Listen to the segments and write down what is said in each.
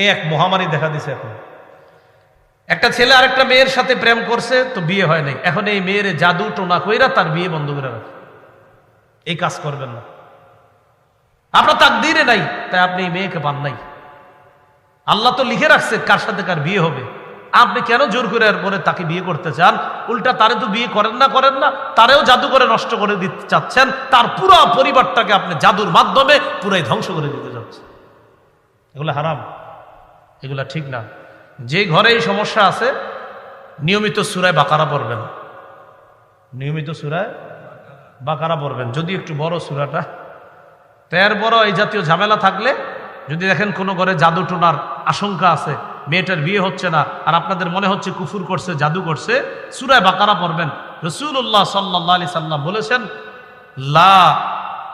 এই এক মহামারী দেখা দিছে এখন। একটা ছেলে আর একটা মেয়ের সাথে প্রেম করছে, তো বিয়ে হয় নাই। এখন এই মেয়ের জাদু টোনা কইরা তার বিয়ে বন্ধ করে রাখে। এই কাজ করবেন না। আপনার তাকদিরে নাই, তাই আপনি এই মেয়েকে পান নাই। আল্লাহ তো লিখে রাখছে কার সাথে কার বিয়ে হবে। আপনি কেন জোর করে আর পরে তাকে বিয়ে করতে চান? উল্টা তারে তো বিয়ে করেন না করেন না, তারেও জাদু করে নষ্ট করে দিতে চাচ্ছেন। তার পুরো পরিবারটাকে আপনি জাদুর মাধ্যমে পুরাই ধ্বংস করে দিতে যাচ্ছেন এগুলো হারাম। এগুলা ঠিক না। যে ঘরে এই সমস্যা আছে, নিয়মিত সুরায় বাকারা পড়বেন। নিয়মিত সুরায় বাকারা পড়বেন। যদি একটু বড় সুরাটা, তের বড় এই জাতীয় ঝামেলা থাকলে, যদি দেখেন কোনো ঘরে জাদু টোনার আশঙ্কা আছে, মেয়েটার বিয়ে হচ্ছে না, আর আপনাদের মনে হচ্ছে কুফুর করছে, জাদু করছে, সুরায় বাকারা পড়বেন। রসুল্লাহ সাল্লাহ আলি সাল্লাম বলেছেন, লা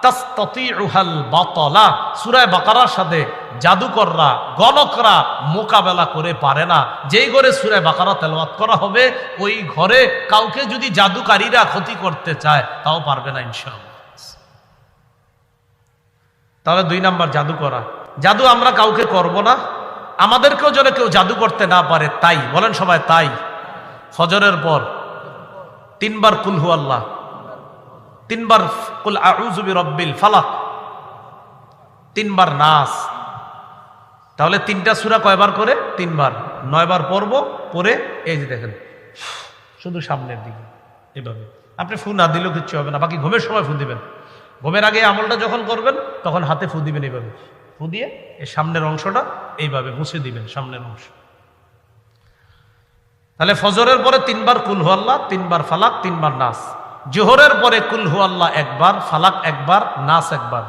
তাস্তাতিউহাল বাতলা। সূরা বাকারার সাথে জাদুকররা, গণকরা মোকাবেলা করে পারে না। যেই ঘরে সূরা বাকারা তেলাওয়াত করা হবে, ওই ঘরে কাউকে যদি জাদুকারীরা ক্ষতি করতে চায়, তাও পারবে না ইনশাআল্লাহ। তাহলে দুই নাম্বার জাদু করা জাদু আমরা কাউকে করব না, আমাদেরকেও যেন কেউ জাদু করতে না পারে, তাই। বলেন সবাই তাই। ফজরের পর তিনবার কুলহু আল্লাহ, তিনবার কুল আউজুবি রব্বিল ফালাক, তিনবার নাস তাহলে তিনটা সুরা কয়বার করে? তিনবার। নয়বার পড়ব পরে এই যে দেখেন, শুধু সামনের দিকে। এভাবে। আপনি ফু না দিলেও কিচ্ছু হবে না, বাকি ঘুমের সময় ফু দিবেন। ঘুমের আগে আমলটা যখন করবেন, তখন হাতে ফু দিবেন এইভাবে। ফু দিয়ে এই সামনের অংশটা এইভাবে মুছে দিবেন, সামনের অংশ। তাহলে ফজরের পরে তিনবার কুলহু আল্লাহ, তিনবার ফালাক, তিনবার নাস। জোহরের পরে কুলহু আল্লাহ একবার, ফালাক একবার, নাস একবার।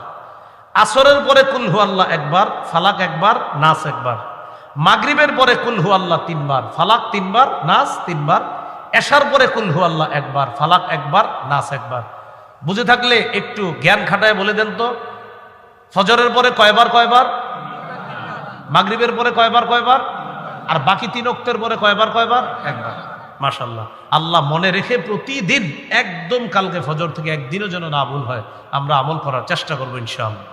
আসরের পরে কুলহু আল্লাহ একবার, ফালাক একবার, নাস একবার। মাগরিবের পরে কুলহু আল্লাহ তিনবার, ফালাক তিনবার, নাস তিনবার। এশার পরে কুলহু আল্লাহ একবার, ফালাক একবার, নাস একবার। বুঝে থাকলে একটু জ্ঞান খাটায় বলে দেন তো। ফজরের পরে কয়বার কয়বার? মাগরিবের পরে কয়বার কয়বার? আর বাকি তিন অক্তের পরে কয়বার কয়বার? একবার। মাশাল্লাহ আল্লাহ মনে রেখে প্রতিদিন, একদম কালকে ফজর থেকে একদিনও যেন না ভুল হয়, আমরা আমল করার চেষ্টা করব ইনশাআল্লাহ।